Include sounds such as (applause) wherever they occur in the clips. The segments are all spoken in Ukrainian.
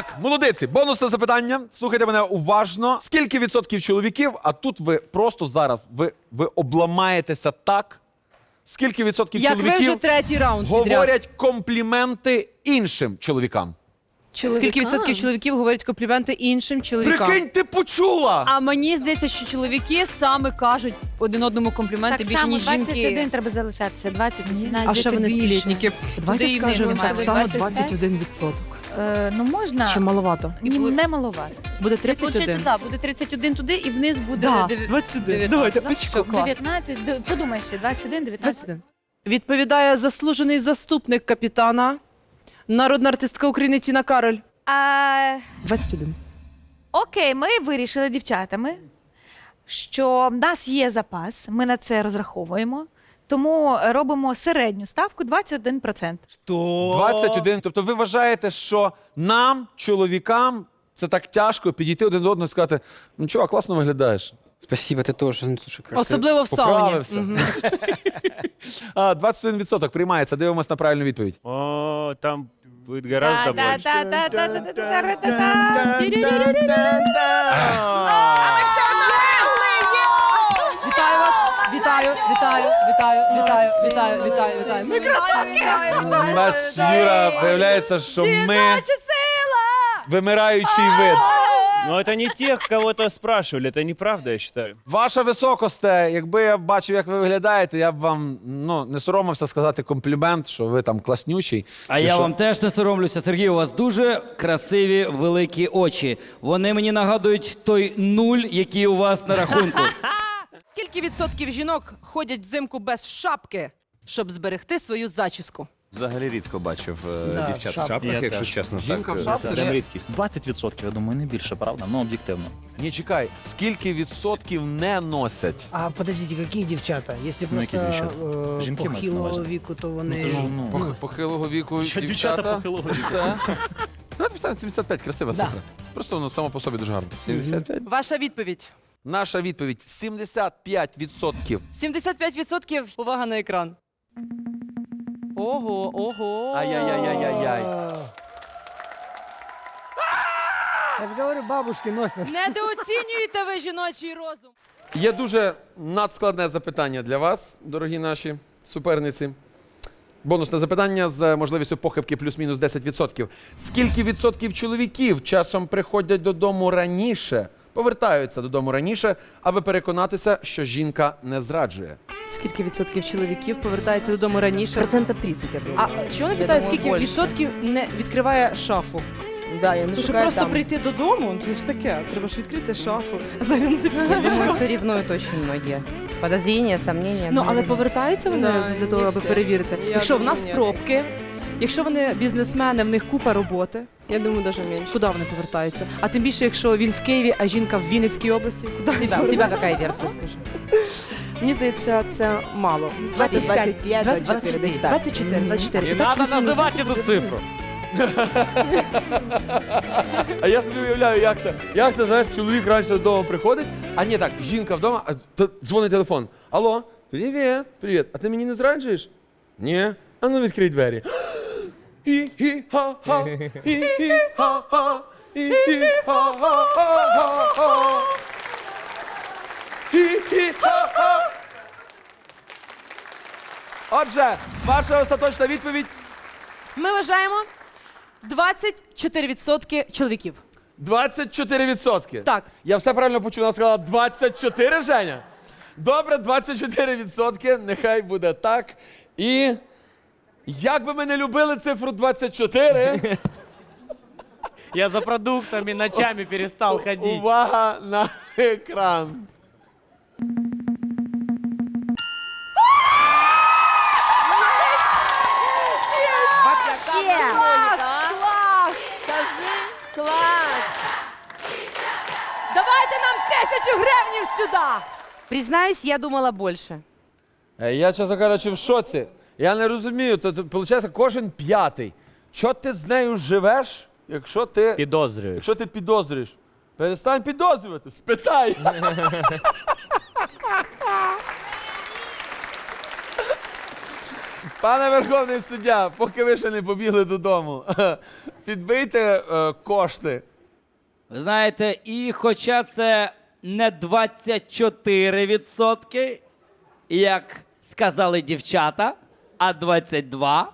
Так, молодиці, бонусне запитання. Слухайте мене уважно. Скільки відсотків чоловіків, а тут ви просто зараз ви, ви обламаєтеся так. Скільки відсотків Як ви чоловіків вже третій раунд підряд. говорять компліменти іншим чоловікам? Скільки відсотків чоловіків говорять компліменти іншим чоловікам? Прикинь, ти почула! А мені здається, що чоловіки саме кажуть один одному компліменти Так більше, само ніж 21 жінки. треба залишатися, 20, 18, А ще вони сплітники. Давайте вниз скажемо так само 21 відсоток. Е, ну можна, Чи маловато? Ні, не маловато. Буде Це виходить, 31. так, буде 31 туди і вниз буде Да, дев'я- 21. 19, Давайте, да? очко. Все, клас. 19, д- подумай ще, 21, 19. 21. Відповідає заслужений заступник капітана, народна артистка України Тіна Кароль. А, 21. окей, ми вирішили дівчатами, що в нас є запас, ми на це розраховуємо, тому робимо середню ставку 21%. 21. Тобто ви вважаєте, що нам, чоловікам, це так тяжко підійти один до одного і сказати: ну чувак, класно виглядаєш. Спасибо, ты тоже. Ну, слушай, как ты- Особливо в сауні. Поправився. (laughs) А, 21% приймається. Дивимось на правильну відповідь. О, там будет гораздо больше. Вітаю вас! Вітаю, вітаю, вітаю, вітаю, вітаю, вітаю, вітаю. Ми У нас Юра, виявляється, що ми вимираючий вид. Но это не тех, кого-то спрашивали, это неправда, я считаю. Ваша високосте, якби я бачив, як ви виглядаєте, я б вам ну, не соромився сказати комплімент, що ви там класнючий. А чи я що. вам теж не соромлюся. Сергій, у вас дуже красиві великі очі. Вони мені нагадують той нуль, який у вас на рахунку. Скільки відсотків жінок ходять взимку без шапки, щоб зберегти свою зачіску? Взагалі рідко бачив е, Да, дівчат в шапка. шапках, Я якщо теж. чесно. Жінка так, в шапці? Це прям рідкість. 20%, я думаю, не більше, правда? Ну, об'єктивно. Ні, чекай, скільки відсотків не носять? А подождите, які дівчата? Якщо Ну, які просто дівчата? е, Жінки мається на похилого увазі? віку, то Ну, вони... це ж, ну, Пох- Похилого віку дівчата. дівчата похилого віку? Це... Давайте поставимо 75, красива Да. цифра. Просто воно само по собі дуже гарно. 75. Ваша відповідь. Наша відповідь 75%. 75% увага на екран. Ого, ого. Ай-яй-яй-яй-яй. Я ж говорю, бабушки носять. Недооцінюєте ви жіночий розум. Є дуже надскладне запитання для вас, дорогі наші суперниці. Бонусне запитання з можливістю похибки плюс-мінус 10%. Скільки відсотків чоловіків часом приходять додому раніше, повертаються додому раніше, аби переконатися, що жінка не зраджує? Скільки відсотків чоловіків повертається додому раніше? Процентів 30, я думаю. А чого не питає, думаю, скільки більше. відсотків не відкриває шафу? Да, я не Тому що шукаю просто там. прийти додому, ну, це ж таке. Треба ж відкрити шафу. Заглянути Я думаю, что ревнуют очень многие. Подозрения, сомнения. Ну, але повертаються вони для того, аби перевірити. Якщо в нас пробки, якщо вони бізнесмени, в них купа роботи, Я думаю, даже меньше. куди вони повертаються? А тим більше, якщо він в Києві, а жінка в Вінницькій області, куди У тебя, у тебя какая версия, скажи? Мені здається, це мало. 25, 24, десь так. 24, 24. Не І так надо плюс-мінус называть эту цифру. А я собі уявляю, як це. Як це, знаєш, чоловік раніше додому приходить, а ні, так, жінка вдома, а т- дзвонить телефон. Алло, привіт, привіт. А ти мені не зраджуєш? Ні. А ну відкрий двері. Хі-хі-ха-ха, хі-хі-ха-ха, хі-хі-ха-ха-ха-ха. Хі-хі-ха-ха. Отже, ваша остаточна відповідь Ми вважаємо 24% чоловіків. 24%. Так. Я все правильно почув, вона сказала 24, Женя? Добре, 24%, нехай буде так. І як би ми не любили цифру 24, (laughs) Я за продуктами ночами перестал ходить. увага на екран. Клас! Клас! Класс! Давайте нам тисячу гривнів сюди! Признаюсь, я думала больше. Е, Я, чесно кажучи, в шоці. Я не розумію, то, то виходить, кожен п'ятий. Чого ти з нею живеш, якщо ти, Підозрюєш. якщо ти підозрюєш? Перестань підозрювати, спитай. (laughs) Пане Верховний суддя, поки ви ще не побігли додому, (laughs) Підбийте е, кошти. Ви знаєте, і хоча це не 24%, як сказали дівчата, а 22.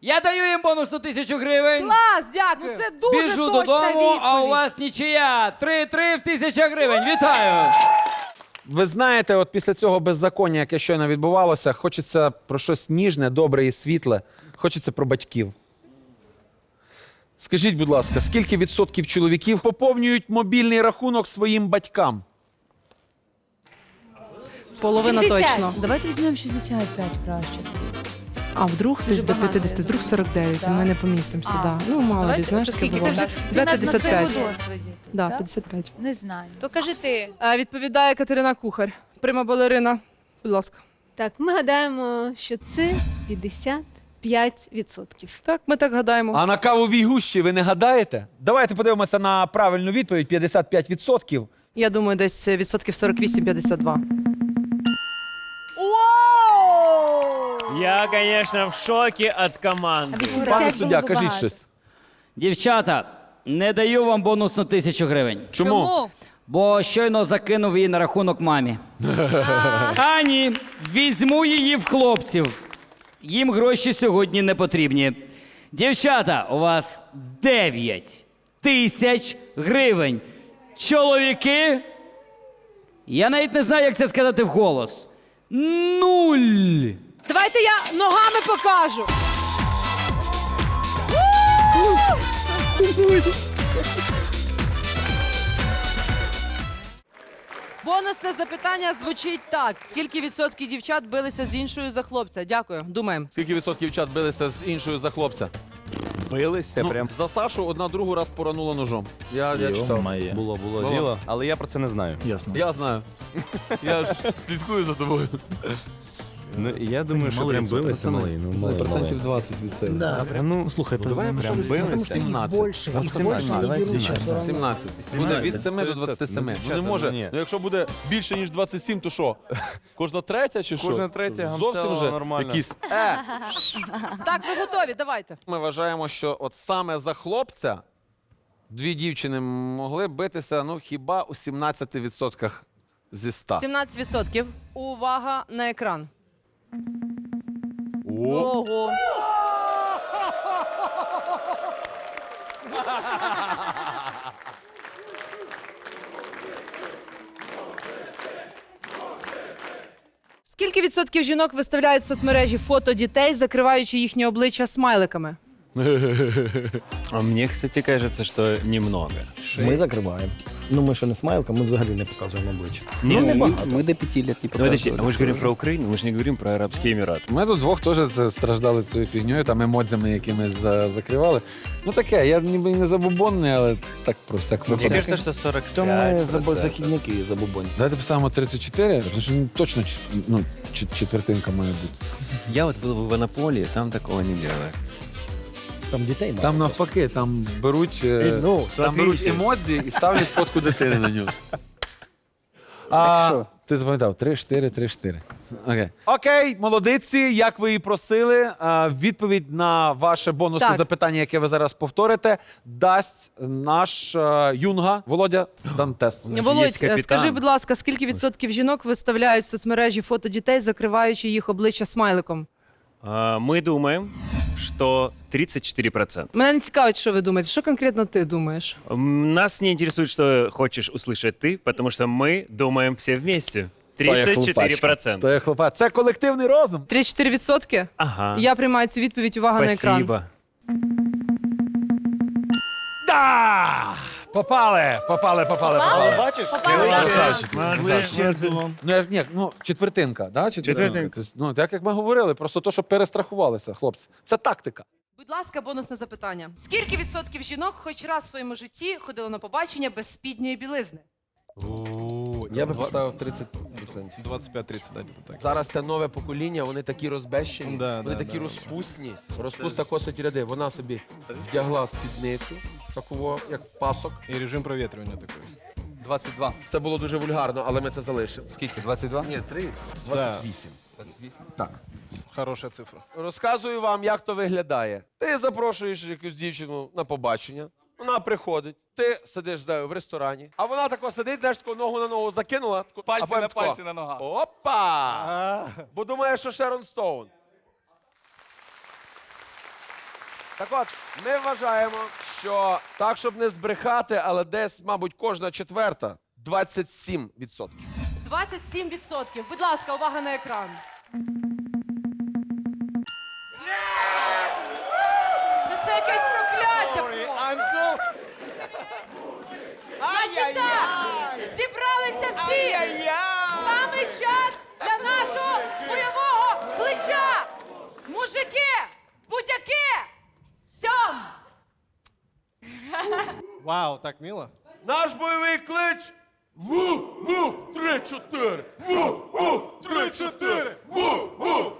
Я даю їм бонусну тисячу гривень. Клас, дякую. Це дуже Біжу точна додому, а у вас нічия. 3-3 в тисяча гривень. Вітаю! Ви знаєте, от після цього беззаконня, яке щойно відбувалося, хочеться про щось ніжне, добре і світле. Хочеться про батьків. Скажіть, будь ласка, скільки відсотків чоловіків поповнюють мобільний рахунок своїм батькам? Половина 70. точно. Давайте візьмемо 65 краще. А вдруг десь до багато, 50, я вдруг 49, Так. ми не помістимося, А. да. Ну, мало Давайте, ли, знаєш, таке скільки? було. Це вже Давай на- на 55. досвіді. Да, Так? 55. Не знаю. То кажи ти. Е, Відповідає Катерина Кухар. Прима балерина. Будь ласка. Так, ми гадаємо, що це 55%. Так, ми так гадаємо. А на кавовій гущі ви не гадаєте? Давайте подивимося на правильну відповідь: 55%. Я думаю, десь відсотків 48-52. Я, конечно, в шоке от команды. 80 Пане суддя, кажіть щось. Дівчата, не даю вам бонусну тисячу гривень. Чому? Бо щойно закинув її на рахунок мамі. (laughs) А ні, візьму її в хлопців. Їм гроші сьогодні не потрібні. Дівчата, у вас 9 тисяч гривень. Чоловіки. Я навіть не знаю, як це сказати вголос. Нуль. Давайте я ногами покажу. Бонусне запитання звучить так: скільки відсотків дівчат билися з іншою за хлопця? Дякую. Думаємо. Скільки відсотків чат билися з іншою за хлопця? Билися Ну, прям. За Сашу одна другу раз поранула ножом. Я, я читав. Має. Було, було Було. діло, але я про це не знаю. Ясно. Я знаю. Я ж слідкую за тобою. Ну, я думаю, що прям билися малий. Ну, малий, малий. 20 від себе. Да, прям. Ну, слухайте, Давай прям билися. 17. больше, От 17, давай 17. 17. Буде від 7 до 27. Ну, Ну не може. ну. Ну якщо буде більше, ніж 27, то що? (laughs) Кожна третя чи що? Кожна третя Зовсім вже нормально. якісь. Е! (laughs) Так, ви готові? Давайте. Ми вважаємо, що от саме за хлопця дві дівчини могли битися, ну хіба у 17% зі 100. 17%. Увага на екран. Ого. Скільки відсотків жінок виставляють в соцмережі фото дітей, закриваючи їхні обличчя смайликами? (laughs) А мне, кстати, кажется, что немного. Ми закриваємо. Ну, ми що не смайлка, ми взагалі не показуємо обличчя. Не, Ну, мы- небагато. Ми до п'яти лет не Ну, подожди, а показували. мы же говорим про Украину, мы же не говорим про Арабские Эмираты. Ми тут двох теж це страждали цією фігньою, там емодзями якимись за- закривали. Ну таке, я ніби і не забубонний, але так про всяк Мне випадок. кажется, что 45 Тому ми забо- західники забубонь. Давайте поставимо 34, тому що ну, точно ч- ну, ч- четвертинка має бути. Я вот был в Иванополе, там такого не делают. Там дітей мало. Там навпаки, там беруть, е, Ну, там смотрите. беруть емодзі і ставлять фотку дитини на нього. (laughs) А, що? ти запам'ятав, 3-4, 3-4. Окей. Окей, молодиці, як ви і просили, а, відповідь на ваше бонусне Так. запитання, яке ви зараз повторите, дасть наш е, юнга Володя Дантес. Володь, скажи, будь ласка, скільки відсотків жінок виставляють в соцмережі фото дітей, закриваючи їх обличчя смайликом? А, Мы думаем, что 34%. Мене не цікавить, що ви думаєте. Що конкретно ти думаєш? М, Нас не интересует, что хочешь услышать ты, потому что мы думаем все вместе. Та я 34%. То є хлопа. Це колективний розум. 3-4 відсотки? Ага. Я приймаю цю відповідь. Увага на екран. Спасибо. Да! Попали, попали, попали, попали. Бачиш? Красавчик. Ну, я, ні, ну, четвертинка, да? четвертинка. Четвертинка. Тобто, ну, так як ми говорили, просто то, що перестрахувалися, хлопці. Це тактика. Будь ласка, бонусне запитання. Скільки відсотків жінок хоч раз в своєму житті ходили на побачення без спідньої білизни? Я би поставив 30%. 25-30, так. Зараз це нове покоління, вони такі розбещені, Да, вони да, такі да. розпусні. Розпуста косить ряди. Вона собі вдягла спідницю, такого, як пасок. І режим провітрювання такий. 22. Це було дуже вульгарно, але ми це залишимо. Скільки? 22? Ні, 30. 28. 28. Так. Хороша цифра. Розказую вам, як то виглядає. Ти запрошуєш якусь дівчину на побачення. Вона приходить, ти сидиш знаю, в ресторані, а вона тако сидить, знаєш, таку ногу на ногу закинула. Таку, Пальці а потім на тако, пальці на ногах. Опа! Бо думає, що Шерон Стоун. Так от, ми вважаємо, що так, щоб не збрехати, але десь, мабуть, кожна четверта 27%. 27%. Будь ласка, увага на екран. Ну Це якесь прокляття! Значить так, зібралися всі! Саме час для нашого бойового плеча! Мужики! Вау, так мило. Наш бойовий клич Ву, ву, три, чотири. Ву, ву, три, чотири. Ву, ву,